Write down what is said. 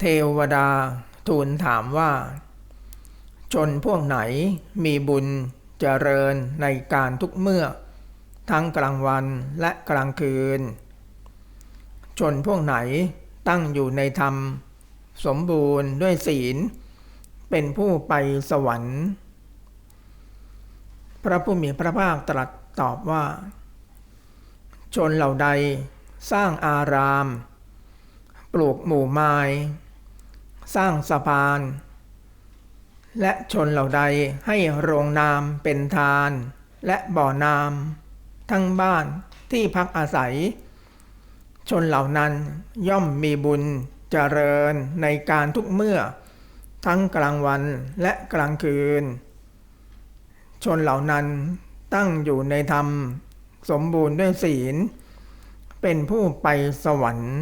เทวดาทูลถามว่า ชนพวกไหนมีบุญเจริญในการทุกเมื่อ ทั้งกลางวันและกลางคืน ชนพวกไหนตั้งอยู่ในธรรม สมบูรณ์ด้วยศีล เป็นผู้ไปสวรรค์ พระผู้มีพระภาคตรัสตอบว่า ชนเหล่าใดสร้างอาราม ปลูกหมู่ไม้ สร้างสะพาน และชนเหล่าใดให้โรงนามเป็นทาน และบ่อนาม ทั้งบ้านที่พักอาศัย ชนเหล่านั้นย่อมมีบุญเจริญในการทุกเมื่อ ทั้งกลางวันและกลางคืน ชนเหล่านั้นตั้งอยู่ในธรรม สมบูรณ์ด้วยศีล เป็นผู้ไปสวรรค์